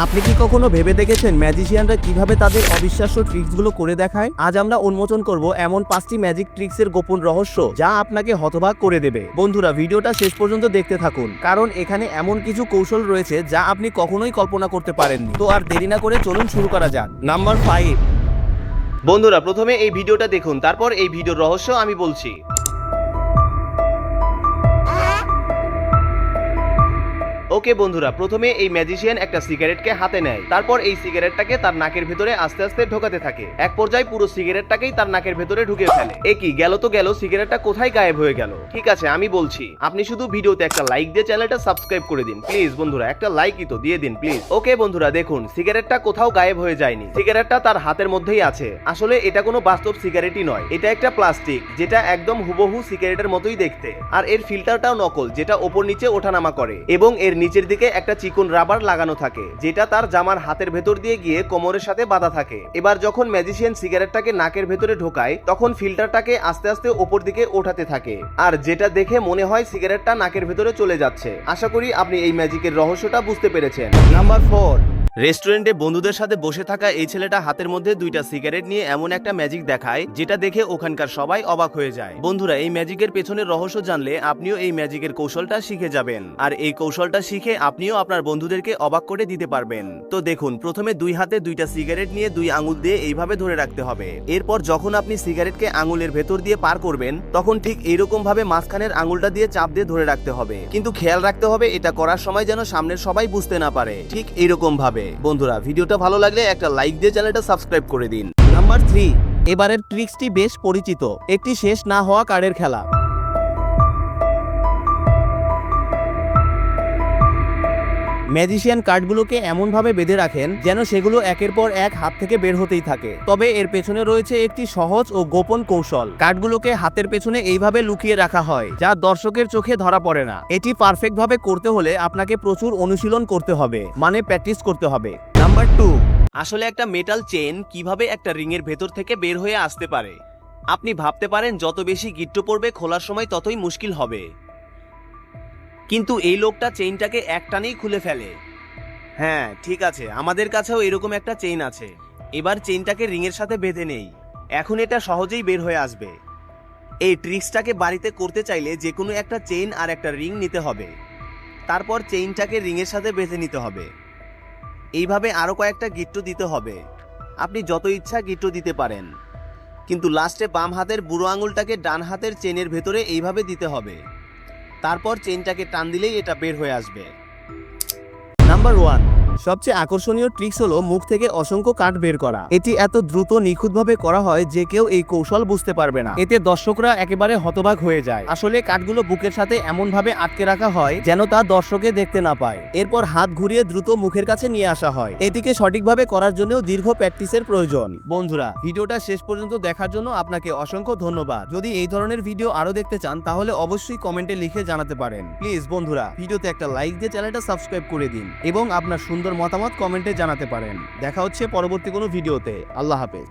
আপনি কি কখনো ভেবে দেখেছেন ম্যাজিশিয়ানরা কীভাবে তাদের অবিশ্বাস্য ট্রিক্সগুলো করে দেখায়? আজ আমরা উন্মোচন করব এমন পাঁচটি ম্যাজিক ট্রিক্সের গোপন রহস্য যা আপনাকে হতবাক করে দেবে। বন্ধুরা, ভিডিওটা শেষ পর্যন্ত দেখতে থাকুন, কারণ এখানে এমন কিছু কৌশল রয়েছে যা আপনি কখনোই কল্পনা করতে পারেননি। তো আর দেরি না করে চলুন শুরু করা যাক। নাম্বার ফাইভ বন্ধুরা, প্রথমে এই ভিডিওটা দেখুন, তারপর এই ভিডিওর রহস্য আমি বলছি। ওকে বন্ধুরা, প্রথমে এই ম্যাজিশিয়ান একটা সিগারেটকে হাতে নেয়। তারপর এই সিগারেটটাকে তার নাকের ভেতরে আস্তে আস্তে ঢোকাতে থাকে। এক পর্যায়ে পুরো সিগারেটটাকেই তার নাকের ভেতরে ঢুকে ফেলে। এ কি, গেল তো গেল সিগারেটটা কোথায় গায়েব হয়ে গেল? ঠিক আছে, আমি বলছি, আপনি শুধু ভিডিওতে একটা লাইক দিয়ে চ্যানেলটা সাবস্ক্রাইব করে দিন প্লিজ বন্ধুরা, একটা লাইকই তো দিয়ে দিন প্লিজ ওকে, বন্ধুরা, দেখুন সিগারেটটা কোথাও গায়েব হয়ে যায়নি। সিগারেটটা তার হাতের মধ্যেই আছে। আসলে এটা কোনো বাস্তব সিগারেটই নয়। এটা একটা প্লাস্টিক যেটা একদম হুবহু সিগারেটের মতোই দেখতে। আর এর ফিল্টারটাও নকল, যেটা ওপর নিচে ওঠানামা করে। এবং এর নিচের দিকে একটা চিকন রাবার লাগানো থাকে, যেটা তার জামার হাতের ভেতর দিয়ে গিয়ে কোমরের সাথে বাঁধা থাকে। এবার যখন ম্যাজিশিয়ান সিগারেটটাকে নাকের ভেতরে ঢোকায়, তখন ফিল্টারটাকে আস্তে আস্তে ওপর দিকে ওঠাতে থাকে। আর যেটা দেখে মনে হয় সিগারেটটা নাকের ভেতরে চলে যাচ্ছে। আশা করি আপনি এই ম্যাজিকের রহস্যটা বুঝতে পেরেছেন। নাম্বার ফোর রেস্টুরেন্টে বন্ধুদের সাথে বসে থাকা এই ছেলেটা হাতের মধ্যে দুইটা সিগারেট নিয়ে এমন একটা ম্যাজিক দেখায়, যেটা দেখে ওখানকার সবাই অবাক হয়ে যায়। বন্ধুরা, এই ম্যাজিকের পেছনের রহস্য জানলে আপনিও এই ম্যাজিকের কৌশলটা শিখে যাবেন। আর এই কৌশলটা শিখে আপনিও আপনার বন্ধুদেরকে অবাক করে দিতে পারবেন। তো দেখুন, প্রথমে দুই হাতে দুইটা সিগারেট নিয়ে দুই আঙুল দিয়ে এইভাবে ধরে রাখতে হবে। এরপর যখন আপনি সিগারেটকে আঙুলের ভেতর দিয়ে পার করবেন, তখন ঠিক এইরকম ভাবে মাঝখানের আঙুলটা দিয়ে চাপ দিয়ে ধরে রাখতে হবে। কিন্তু খেয়াল রাখতে হবে, এটা করার সময় যেন সামনের সবাই বুঝতে না পারে। ঠিক এইরকম ভাবে বন্ধুরা, ভিডিওটা ভালো লাগলে একটা লাইক দিয়ে চ্যানেলটা সাবস্ক্রাইব করে দিন। নাম্বার থ্রি এবারের ট্রিক্সটি বেশ পরিচিত। একটি শেষ না হওয়া কার্ডের খেলা। ম্যাজিশিয়ান কার্ডগুলোকে এমনভাবে বেঁধে রাখেন যেন সেগুলো একের পর এক হাত থেকে বের হতেই থাকে। তবে এর পেছনে রয়েছে একটি সহজ ও গোপন কৌশল। কার্ডগুলোকে হাতের পেছনে এইভাবে লুকিয়ে রাখা হয়, যা দর্শকের চোখে ধরা পড়ে না। এটি পারফেক্ট ভাবে করতে হলে আপনাকে প্রচুর অনুশীলন করতে হবে মানে প্র্যাকটিস করতে হবে। নাম্বার টু, আসলে একটা মেটাল চেন কীভাবে একটা রিং এর ভেতর থেকে বের হয়ে আসতে পারে? আপনি ভাবতে পারেন, যত বেশি গিট্টু পড়বে খোলার সময় ততই মুশকিল হবে। কিন্তু এই লোকটা চেইনটাকে একটানেই খুলে ফেলে। হ্যাঁ ঠিক আছে, আমাদের কাছেও এরকম একটা চেইন আছে। এবার চেইনটাকে রিংয়ের সাথে বেঁধে নেই। এখন এটা সহজেই বের হয়ে আসবে। এই ট্রিক্সটাকে বাড়িতে করতে চাইলে যে কোনো একটা চেইন আর একটা রিং নিতে হবে। তারপর চেইনটাকে রিংয়ের সাথে বেঁধে নিতে হবে। এইভাবে আরও কয়েকটা গিট্টু দিতে হবে। আপনি যত ইচ্ছা গিট্টু দিতে পারেন। কিন্তু লাস্টে বাম হাতের বুড়ো আঙুলটাকে ডান হাতের চেনের ভেতরে এইভাবে দিতে হবে। তারপর চেনটাকে টান দিলেই এটা বের হয়ে আসবে। নাম্বার ওয়ান সবচেয়ে আকর্ষণীয় ট্রিক্স হলো মুখ থেকে অসংখ্য কাঠ বের করা। এটি এত দ্রুত নিখুঁতভাবে করা হয় যে কেউ এই কৌশল বুঝতে পারবে না। এতে দর্শকরা একেবারে হতবাক হয়ে যায়। আসলে কাঠগুলো বুকের সাথে এমন ভাবে আটকে রাখা হয় যেন তা দর্শকে দেখতে না পায়। এরপর হাত ঘুরিয়ে দ্রুত মুখের কাছে নিয়ে আসা হয়। এটিকে সঠিকভাবে করার জন্যও দীর্ঘ প্র্যাকটিসের প্রয়োজন। বন্ধুরা, ভিডিওটা শেষ পর্যন্ত দেখার জন্য আপনাকে অসংখ্য ধন্যবাদ। যদি এই ধরনের ভিডিও আরও দেখতে চান, তাহলে অবশ্যই কমেন্টে লিখে জানাতে পারেন। প্লিজ, বন্ধুরা, ভিডিওতে একটা লাইক দিয়ে চ্যানেলটা সাবস্ক্রাইব করে দিন এবং আপনার সুন্দর মতামত কমেন্টে জানাতে পারেন। দেখা হচ্ছে পরবর্তী কোনো ভিডিওতে। আল্লাহ হাফেজ।